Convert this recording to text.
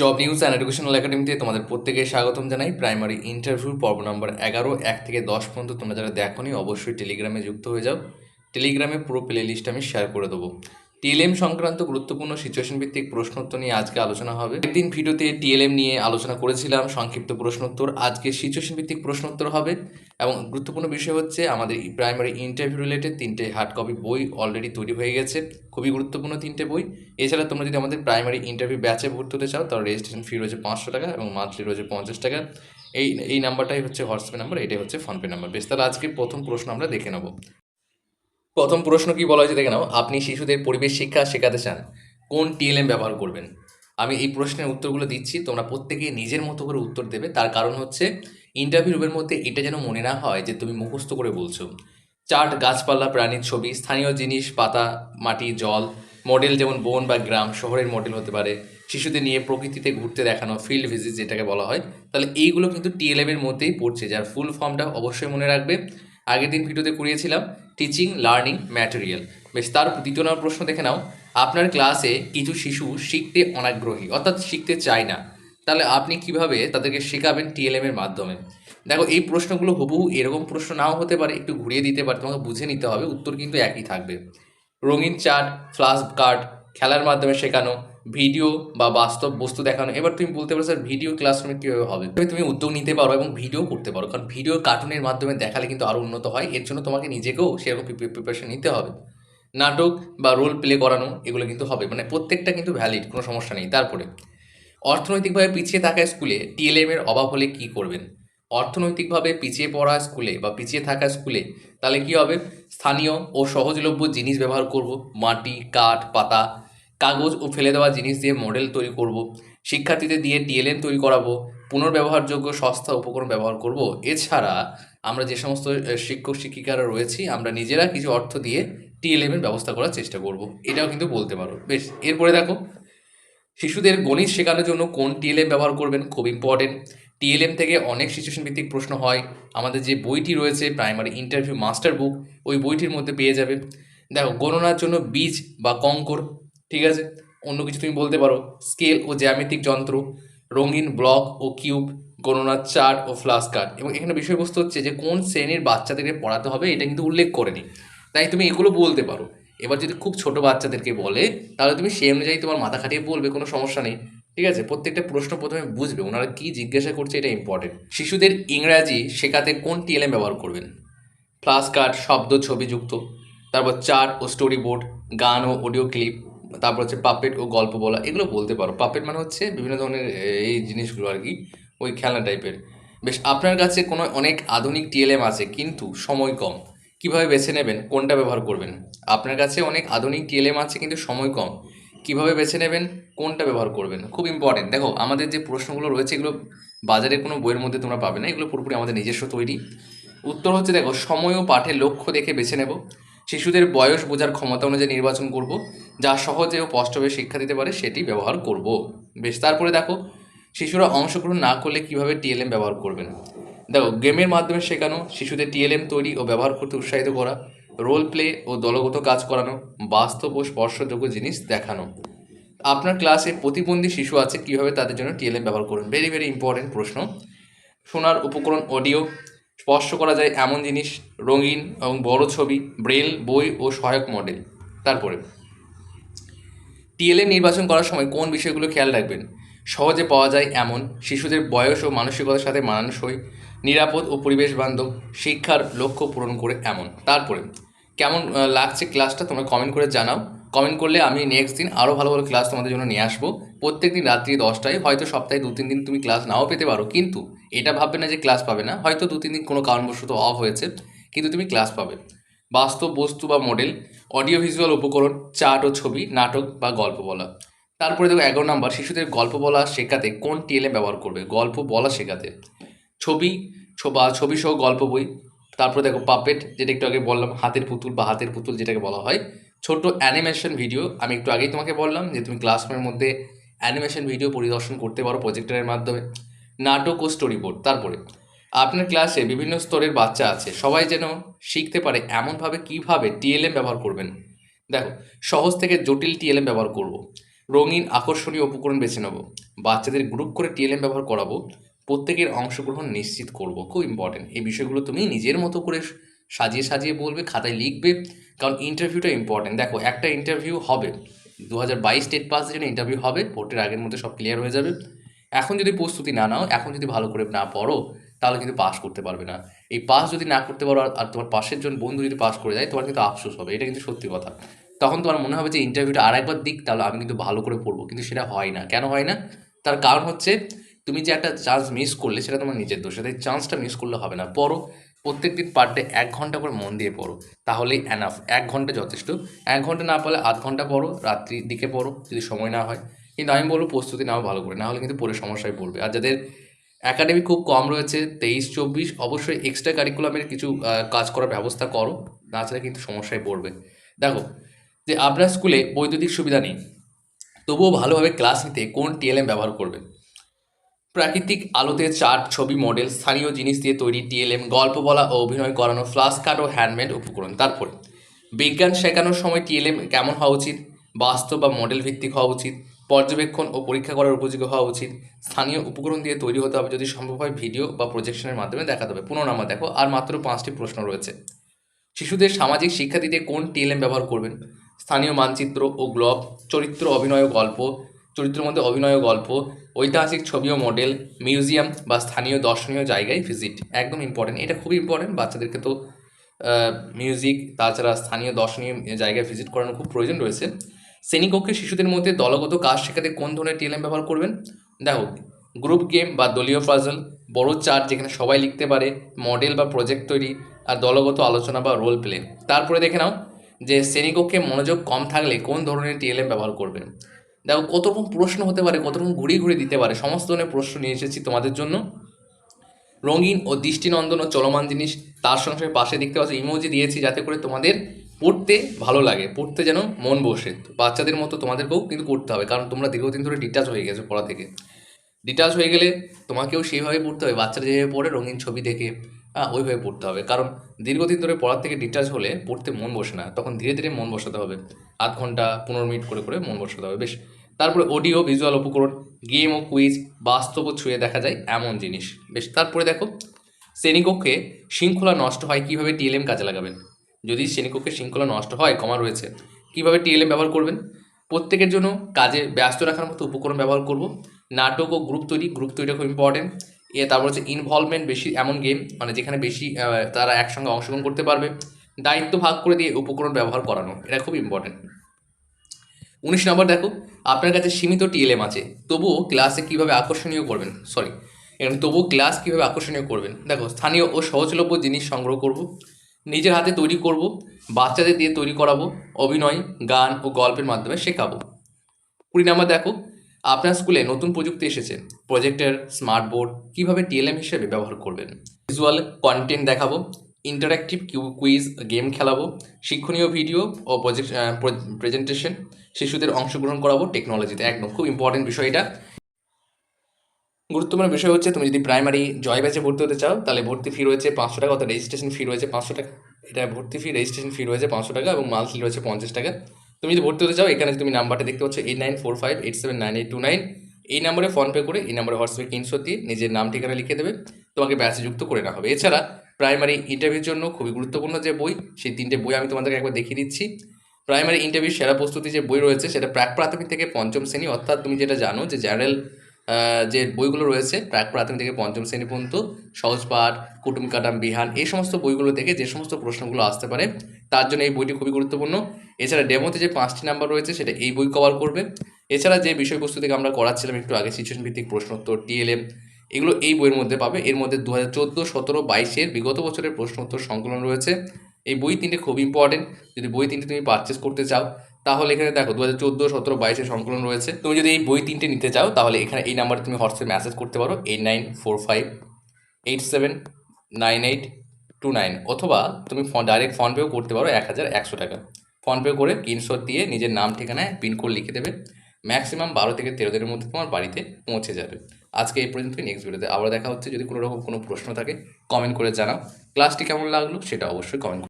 Job news and educational একাডেমিতে তোমাদের প্রত্যেকে স্বাগতম জানাই। প্রাইমারি ইন্টারভিউ পর্ব নম্বর এগারো, এক থেকে দশ পর্যন্ত তোমরা যারা দেখো অবশ্যই টেলিগ্রামে যুক্ত হয়ে যাও। টেলিগ্রামে পুরো প্লে লিস্ট আমি শেয়ার করে দেবো। টিএলএম সংক্রান্ত গুরুত্বপূর্ণ সিচুয়েশন ভিত্তিক প্রশ্নোত্তর নিয়ে আজকে আলোচনা হবে। একদিন ভিডিওতে টিএলএম নিয়ে আলোচনা করেছিলাম, সংক্ষিপ্ত প্রশ্নোত্তর। আজকে সিচুয়েশন ভিত্তিক প্রশ্নোত্তর হবে এবং গুরুত্বপূর্ণ বিষয় হচ্ছে আমাদের প্রাইমারি ইন্টারভিউ রিলেটেড তিনটে হার্ড কপি বই অলরেডি তৈরি হয়ে গেছে। খুবই গুরুত্বপূর্ণ তিনটে বই। এছাড়া তোমরা যদি আমাদের প্রাইমারি ইন্টারভিউ ব্যাচে ভর্তি হতে চাও, তাহলে রেজিস্ট্রেশন ফি রয়েছে পাঁচশো টাকা এবং মান্থলি রয়েছে পঞ্চাশ টাকা। এই এই নাম্বারটাই হচ্ছে হোয়াটসঅ্যাপ নাম্বার এটাই হচ্ছে ফোনপে নাম্বার বেশ, তাহলে আজকে প্রথম প্রশ্ন আমরা দেখে নেব। প্রথম প্রশ্ন কি বলা হয়েছে দেখে নাও। আপনি শিশুদের পরিবেশ শিক্ষা শেখাতে চান, কোন টিএলএম ব্যবহার করবেন? আমি এই প্রশ্নের উত্তরগুলো দিচ্ছি, তোমরা প্রত্যেকে নিজের মতো করে উত্তর দেবে। তার কারণ হচ্ছে ইন্টারভিউ রুমের মধ্যে এটা যেন মনে না হয় যে তুমি মুখস্থ করে বলছো। চার্ট, গাছপালা, প্রাণীর ছবি, স্থানীয় জিনিস, পাতা, মাটি, জল মডেল যেমন বন বা গ্রাম, শহরের মডেল হতে পারে, শিশুদের নিয়ে প্রকৃতিতে ঘুরতে দেখানো ফিল্ড ভিজিট যেটাকে বলা হয়। তাহলে এইগুলো কিন্তু টিএলএম এর মধ্যেই পড়ছে, যার ফুল ফর্মটা অবশ্যই মনে রাখবে। আগের দিন ভিডিওতে করিয়েছিলাম টিচিং লার্নিং ম্যাটেরিয়াল বেশ, তার দ্বিতীয় নম্বর প্রশ্ন দেখে নাও। আপনার ক্লাসে কিছু শিশু শিখতে অনাগ্রহী, অর্থাৎ শিখতে চায় না। তাহলে আপনি কীভাবে তাদেরকে শেখাবেন টিএলএম এর মাধ্যমে? দেখো, এই প্রশ্নগুলো হুবহু এরকম প্রশ্ন নাও হতে পারে, একটু ঘুরিয়ে দিতে পারে, তোমাকে বুঝে নিতে হবে, উত্তর কিন্তু একই থাকবে। রঙিন চার্ট ফ্লাশ কার্ড খেলার মাধ্যমে শেখানো ভিডিও বা বাস্তব বস্তু দেখানো, এবার তুমি বলতে পারো, স্যার, ভিডিও ক্লাসরুমে কীভাবে হবে? তবে তুমি উদ্যোগ নিতে পারো এবং ভিডিও করতে পারো, কারণ ভিডিও কার্টুনের মাধ্যমে দেখালে কিন্তু আরও উন্নত হয়, এর জন্য তোমাকে নিজেকেও সেরকম প্রিপারেশন নিতে হবে। নাটক বা রোল প্লে করানো, এগুলো কিন্তু হবে মানে প্রত্যেকটা কিন্তু ভ্যালিড কোনো সমস্যা নেই। তারপরে, অর্থনৈতিকভাবে পিছিয়ে থাকা স্কুলে টিএলএম এর অভাব হলে কী করবেন? অর্থনৈতিকভাবে পিছিয়ে পড়া স্কুলে বা পিছিয়ে থাকা স্কুলে তাহলে কি হবে? স্থানীয় ও সহজলভ্য জিনিস ব্যবহার করব, মাটি, কাঠ, পাতা কাগজ ও ফেলে দেওয়া জিনিস দিয়ে মডেল তৈরি করব, শিক্ষার্থীদের দিয়ে টিএলএম তৈরি করাবো, পুনর্ব্যবহারযোগ্য সস্তা উপকরণ ব্যবহার করব। এছাড়া আমরা যে সমস্ত শিক্ষক, শিক্ষিকারা রয়েছি, আমরা নিজেরা কিছু অর্থ দিয়ে টিএলএম এর ব্যবস্থা করার চেষ্টা করব। এটাও কিন্তু বলতে পারো। বেশ, এরপরে দেখো, শিশুদের গণিত শেখানোর জন্য কোন টিএলএম ব্যবহার করবেন খুব ইম্পর্টেন্ট টিএলএম থেকে অনেক সিচুয়েশন ভিত্তিক প্রশ্ন হয়। আমাদের যে বইটি রয়েছে প্রাইমারি ইন্টারভিউ মাস্টার বুক ওই বইটির মধ্যে পেয়ে যাবে। দেখো, গণনার জন্য বীজ বা কঙ্কর ঠিক আছে? অন্য কিছু তুমি বলতে পারো। স্কেল ও জ্যামিতিক যন্ত্র, রঙিন ব্লক ও কিউব গণনার চার্ট ও ফ্লাশ কার্ড এবং এখানে বিষয়বস্তু হচ্ছে যে, কোন শ্রেণির বাচ্চাদেরকে পড়াতে হবে এটা কিন্তু উল্লেখ করেনি তাই তুমি এগুলো বলতে পারো। এবার যদি খুব ছোট বাচ্চাদেরকে বলে, তাহলে তুমি সেই অনুযায়ী তোমার মাথা খাটিয়ে বলবে, কোনো সমস্যা নেই। ঠিক আছে? প্রত্যেকটা প্রশ্ন প্রথমে বুঝবে, ওনারা কি জিজ্ঞাসা করছে এটা ইম্পর্টেন্ট শিশুদের ইংরাজি শেখাতে কোন টিএলএম ব্যবহার করবেন? ফ্লাশ কার্ড শব্দ ছবিযুক্ত তারপর চার্ট ও স্টোরি বোর্ড গান ও অডিও ক্লিপ তারপর হচ্ছে পাপেট ও গল্প বলা, এগুলো বলতে পারো। পাপেট মানে হচ্ছে বিভিন্ন ধরনের এই জিনিসগুলো আর কি, ওই খেলনা টাইপের বেশ, আপনার কাছে কোনো অনেক আধুনিক টিএলএম আছে, কিন্তু সময় কম। কীভাবে বেছে নেবেন? কোনটা ব্যবহার করবেন? আপনার কাছে অনেক আধুনিক টিএলএম আছে, কিন্তু সময় কম। কীভাবে বেছে নেবেন? কোনটা ব্যবহার করবেন? খুব ইম্পর্টেন্ট দেখো, আমাদের যে প্রশ্নগুলো রয়েছে, এগুলো বাজারে কোনো বইয়ের মধ্যে তোমরা পাবে না, এগুলো পুরোপুরি আমাদের নিজস্ব তৈরি। উত্তর হচ্ছে, দেখো, সময় ও পাঠের লক্ষ্য দেখে বেছে নেব। শিশুদের বয়স বোঝার ক্ষমতা অনুযায়ী নির্বাচন করব। যা সহজে ও স্পষ্টভাবে শিক্ষা দিতে পারে, সেটি ব্যবহার করব। বেশ, তারপরে দেখো, শিশুরা অংশগ্রহণ না করলে কীভাবে টিএলএম ব্যবহার করবেন দেখো, গেমের মাধ্যমে শেখানো, শিশুদের টিএলএম তৈরি ও ব্যবহার করতে উৎসাহিত করা রোল প্লে ও দলগত কাজ করানো, বাস্তব ও স্পর্শযোগ্য জিনিস দেখানো। আপনার ক্লাসে প্রতিবন্ধী শিশু আছে, কীভাবে তাদের জন্য টিএলএম ব্যবহার করুন? ভেরি ভেরি ইম্পর্টেন্ট প্রশ্ন। শোনার উপকরণ অডিও স্পর্শ করা যায় এমন জিনিস, রঙিন এবং বড় ছবি ব্রেল বই ও সহায়ক মডেল তারপরে টিএলএম নির্বাচন করার সময় কোন বিষয়গুলো খেয়াল রাখবেন? সহজে পাওয়া যায় এমন, শিশুদের বয়স ও মানসিকতার সাথে মানানসই, নিরাপদ ও পরিবেশ বান্ধব শিক্ষার লক্ষ্য পূরণ করে এমন। তারপরে, কেমন লাগছে ক্লাসটা তোমরা কমেন্ট করে জানাও। কমেন্ট করলে আমি নেক্সট দিন আরও ভালো ভালো ক্লাস তোমাদের জন্য নিয়ে আসব। প্রত্যেক দিন রাত্রি দশটায়, হয়তো সপ্তাহে দু তিন দিন তুমি ক্লাস নাও পেতে পারো। কিন্তু, এটা ভাববে না যে ক্লাস পাবে না। হয়তো দু তিন দিন কোনো কারণবশত অফ হয়েছে, কিন্তু তুমি ক্লাস পাবে। বাস্তব বস্তু বা মডেল অডিও ভিজুয়াল উপকরণ চার্ট ও ছবি, নাটক বা গল্প বলা। তারপরে দেখো এগারো নম্বর, শিশুদের গল্প বলা শেখাতে কোন টিএলএম ব্যবহার করবে? গল্প বলা শেখাতে। ছবি বা ছবি সহ গল্প বই। তারপরে দেখো পাপেট যেটা একটু আগে বললাম, হাতের পুতুল বা হাতের পুতুল যেটাকে বলা হয়। ছোট অ্যানিমেশন ভিডিও আমি একটু আগেই তোমাকে বললাম যে তুমি ক্লাসরুমের মধ্যে অ্যানিমেশন ভিডিও পরিদর্শন করতে পারো প্রজেক্টরের মাধ্যমে। নাটক ও স্টোরি বোর্ড তারপরে। আপনার ক্লাসে বিভিন্ন স্তরের বাচ্চা আছে। সবাই যেন শিখতে পারে এমনভাবে কীভাবে টিএলএম ব্যবহার করবেন। দেখো, সহজ থেকে জটিল টিএলএম ব্যবহার করব। রঙিন আকর্ষণীয় উপকরণ বেছে নেব। বাচ্চাদের গ্রুপ করে টিএলএম ব্যবহার করাবো। প্রত্যেকের অংশগ্রহণ নিশ্চিত করব। খুব ইম্পর্টেন্ট এই বিষয়গুলো তুমি নিজের মতো করে সাজিয়ে সাজিয়ে বলবে, খাতায় লিখবে, কারণ ইন্টারভিউটা ইম্পর্টেন্ট দেখো, একটা ইন্টারভিউ হবে। দু হাজার বাইশ স্টেট পাসের জন্য ইন্টারভিউ হবে। ভোটের আগের মধ্যে সব ক্লিয়ার হয়ে যাবে। এখন যদি প্রস্তুতি না নাও, এখন যদি ভালো করে না পড়ো তাহলে কিন্তু পাস করতে পারবে না। এই পাস যদি না করতে পারো আর- তোমার পাশের জন বন্ধু যদি পাস করে যায়, তোমার কিন্তু আফসোস হবে। এটা কিন্তু সত্যি কথা। তখন তোমার মনে হবে যে ইন্টারভিউটা আরেকবার দিক, তাহলে আমি কিন্তু ভালো করে পড়ব। কিন্তু সেটা হয় না। কেন হয় না? তার কারণ হচ্ছে, তুমি যে একটা চান্স মিস করলে, সেটা তোমার নিজের দোষ। তাই চান্সটা মিস করলে হবে না। পড়ো। প্রত্যেক দিন পার ডে এক ঘণ্টা করে মন দিয়ে পড়ো। তাহলেই অ্যানাফ এক ঘণ্টা যথেষ্ট। এক ঘণ্টা না পারলে আধ ঘণ্টা পড়ো, রাত্রির দিকে পড়ো, যদি সময় না হয়। কিন্তু আমি বলব, প্রস্তুতি নাও ভালো করে। না হলে কিন্তু পরে সমস্যায় পড়বে। আর যাদের একাডেমি খুব কম রয়েছে, তেইশ, চব্বিশ, অবশ্যই এক্সট্রা কারিকুলামের কিছু কাজ করার ব্যবস্থা করো, না ছাড়া কিন্তু সমস্যায় পড়বে। দেখো, যে আপনার স্কুলে বৈদ্যুতিক সুবিধা নেই, তবুও ভালোভাবে ক্লাস নিতে কোন টিএলএম ব্যবহার করবেন প্রাকৃতিক আলোতে চার্ট ছবি মডেল স্থানীয় জিনিস দিয়ে তৈরি টিএলএম গল্প বলা ও অভিনয় করানো ফ্লাশ কার্ড ও হ্যান্ডমেড উপকরণ। তারপরে, বিজ্ঞান শেখানোর সময় টিএলএম কেমন হওয়া উচিত? বাস্তব বা মডেল ভিত্তিক হওয়া উচিত? পর্যবেক্ষণ ও পরীক্ষা করার উপযোগী হওয়া উচিত। স্থানীয় উপকরণ দিয়ে তৈরি হতে হবে যদি সম্ভব হয় ভিডিও বা প্রজেকশনের মাধ্যমে দেখাতে হবে। পুনঃ নাম্বার দেখো, আর মাত্র পাঁচটি প্রশ্ন রয়েছে। শিশুদের সামাজিক শিক্ষা দিতে কোন টিএলএম ব্যবহার করবেন? স্থানীয় মানচিত্র ও গ্লব, চরিত্র অভিনয় গল্প, চরিত্রের মধ্যে অভিনয় গল্প, ঐতিহাসিক ছবি ও মডেল মিউজিয়াম বা স্থানীয় দর্শনীয় জায়গায় ভিজিট একদম ইম্পর্টেন্ট এটা খুবই ইম্পর্টেন্ট বাচ্চাদেরকে তো মিউজিক তাছাড়া স্থানীয় দর্শনীয় জায়গায় ভিজিট করানোর খুব প্রয়োজন রয়েছে। শ্রেণীকক্ষে শিশুদের মধ্যে দলগত কাজ শেখাতে কোন ধরনের টিএলএম ব্যবহার করবেন? দেখো গ্রুপ গেম বা দলীয় পাজল বড় চার্ট যেখানে সবাই লিখতে পারে মডেল বা প্রজেক্ট তৈরি, আর দলগত আলোচনা বা রোল প্লে তারপরে দেখে নাও যে শ্রেণীকক্ষে মনোযোগ কম থাকলে কোন ধরনের টিএলএম ব্যবহার করবেন। দেখো কত রকম প্রশ্ন হতে পারে কত রকম ঘুরিয়ে ঘুরিয়ে দিতে পারে, সমস্ত ধরনের প্রশ্ন নিয়ে এসেছি তোমাদের জন্য। রঙিন ও দৃষ্টিনন্দন ও চলমান জিনিস, তার সঙ্গে পাশে দেখতে পাচ্ছ ইমোজি দিয়েছি যাতে করে তোমাদের পড়তে ভালো লাগে, পড়তে যেন মন বসে। বাচ্চাদের মতো তোমাদেরকেও কিন্তু করতে হবে, কারণ তোমরা দীর্ঘদিন ধরে ডিটাচ হয়ে গেছো পড়া থেকে। ডিটাচ হয়ে গেলে তোমাকেও সেইভাবে পড়তে হবে, বাচ্চারা যেভাবে পড়ে রঙিন ছবি দেখে হ্যাঁ ওইভাবে পড়তে হবে। কারণ দীর্ঘদিন ধরে পড়ার থেকে ডিটাচ হলে পড়তে মন বসে না, তখন ধীরে ধীরে মন বসাতে হবে। আধ ঘণ্টা, পনেরো মিনিট করে করে মন বসাতে হবে, বেশ। তারপরে অডিও ভিজুয়াল উপকরণ গেম ও কুইজ বাস্তব ছুঁয়ে দেখা যায় এমন জিনিস, বেশ। তারপরে দেখো, শ্রেণীকক্ষে শৃঙ্খলা নষ্ট হয় কীভাবে টিএলএম কাজে লাগাবেন? যদি শ্রেণীকক্ষে শৃঙ্খলা নষ্ট হয় কমা রয়েছে। কীভাবে টিএলএম ব্যবহার করবেন? প্রত্যেকের জন্য কাজে ব্যস্ত রাখার মতো উপকরণ ব্যবহার করব। নাটক ও গ্রুপ তৈরি, গ্রুপ তৈরিটা খুব ইম্পর্টেন্ট এ তারপর হচ্ছে ইনভলভমেন্ট বেশি, এমন গেম মানে যেখানে বেশি তারা একসঙ্গে অংশগ্রহণ করতে পারবে। দায়িত্ব ভাগ করে দিয়ে উপকরণ ব্যবহার করানো, এটা খুব ইম্পর্টেন্ট উনিশ নম্বর দেখো, আপনার কাছে সীমিত টিএলএম আছে, তবুও ক্লাসে কীভাবে আকর্ষণীয় করবেন? সরি এখানে তবুও ক্লাস কীভাবে আকর্ষণীয় করবেন? দেখো, স্থানীয় ও সহজলভ্য জিনিস সংগ্রহ করব। নিজের হাতে তৈরি করব, বাচ্চাদের দিয়ে তৈরি করাবো, অভিনয়, গান ও গল্পের মাধ্যমে শেখাবো। কুড়ি নাম্বার দেখো, আপনার স্কুলে নতুন প্রযুক্তি এসেছে। প্রজেক্টর স্মার্ট বোর্ড কীভাবে টিএলএম হিসেবে ব্যবহার করবেন? ভিজুয়াল কন্টেন্ট দেখাবো ইন্টারাক্টিভ কুইজ, গেম খেলাবো, শিক্ষণীয় ভিডিও ও প্রজেক্ট প্রেজেন্টেশন, শিশুদের অংশগ্রহণ করাবো, টেকনোলজিতে। একদম, খুব ইম্পর্টেন্ট বিষয় এটা। গুরুত্বপূর্ণ বিষয় হচ্ছে, তুমি যদি প্রাইমারি জয় ব্যাচে ভর্তি হতে চাও, তাহলে ভর্তি ফি রয়েছে পাঁচশো টাকা, অর্থাৎ রেজিস্ট্রেশন ফি রয়েছে পাঁচশো টাকা। এটা ভর্তি ফি রেজিস্ট্রেশন ফি রয়েছে পাঁচশো টাকা এবং মান্থলি রয়েছে পঞ্চাশ টাকা। তুমি যদি ভর্তি হতে চাও, এখানে তুমি নাম্বারটা দেখতে পাচ্ছ eight nine four five eight seven nine eight two nine এই নাম্বারে ফোনপে করে, এই নাম্বারে হোয়াটসঅ্যাপে কিনশো দিয়ে নিজের নাম, ঠিকানা লিখে দেবে। তোমাকে ব্যাচে যুক্ত করে নেওয়া হবে। এছাড়া প্রাইমারি ইন্টারভিউর জন্য খুবই গুরুত্বপূর্ণ যে বই, সেই তিনটে বই আমি তোমাদেরকে একবার দেখিয়ে দিচ্ছি। প্রাইমারি ইন্টারভিউ সেরা প্রস্তুতি যে বই রয়েছে, সেটা প্রাক প্রাথমিক থেকে পঞ্চম শ্রেণি, অর্থাৎ তুমি যেটা জানো যে জেনারেল যে বইগুলো রয়েছে প্রাক প্রাথমিক থেকে পঞ্চম শ্রেণি পর্যন্ত, সহজ পাঠ কুটুম কাটাম বিহান, এই সমস্ত বইগুলো থেকে যে সমস্ত প্রশ্নগুলো আসতে পারে, তার জন্য এই বইটি খুবই গুরুত্বপূর্ণ। এছাড়া ডেমোতে যে পাঁচটি নাম্বার রয়েছে, সেটা এই বই কভার করবে। এছাড়া যে বিষয়বস্তু থেকে আমরা করাচ্ছিলাম একটু আগে সিচুয়েশন ভিত্তিক প্রশ্নোত্তর টিএলএম এগুলো এই বইয়ের মধ্যে পাবে। এর মধ্যে দু হাজার চোদ্দ, সতেরো, বাইশের বিগত বছরের প্রশ্নোত্তর সংকলন রয়েছে। এই বই তিনটে খুব ইম্পর্টেন্ট যদি বই তিনটে তুমি পারচেস করতে চাও তাহলে এখানে দেখো দু হাজার চোদ্দ, সতেরো বাইশের সংকলন রয়েছে। তুমি যদি এই বই তিনটে নিতে চাও, তাহলে এখানে এই নাম্বারে তুমি হোয়াটসঅ্যাপে মেসেজ করতে পারো eight nine four five eight seven nine eight two nine অথবা তুমি ফোন ডাইরেক্ট ফোনপেও করতে পারো এক হাজার একশো টাকা। ফোনপে করে স্ক্রিনশট দিয়ে নিজের নাম ঠিকানায় পিনকোড লিখে দেবে। ম্যাক্সিমাম বারো থেকে তেরো দিনের মধ্যে তোমার বাড়িতে পৌঁছে যাবে। আজকে এই পর্যন্তই নেক্সট ভিডিওতে আবার দেখা হচ্ছে। যদি কোনো রকম কোনো প্রশ্ন থাকে কমেন্ট করে জানাও। ক্লাসটি কেমন লাগল, সেটা অবশ্যই কমেন্ট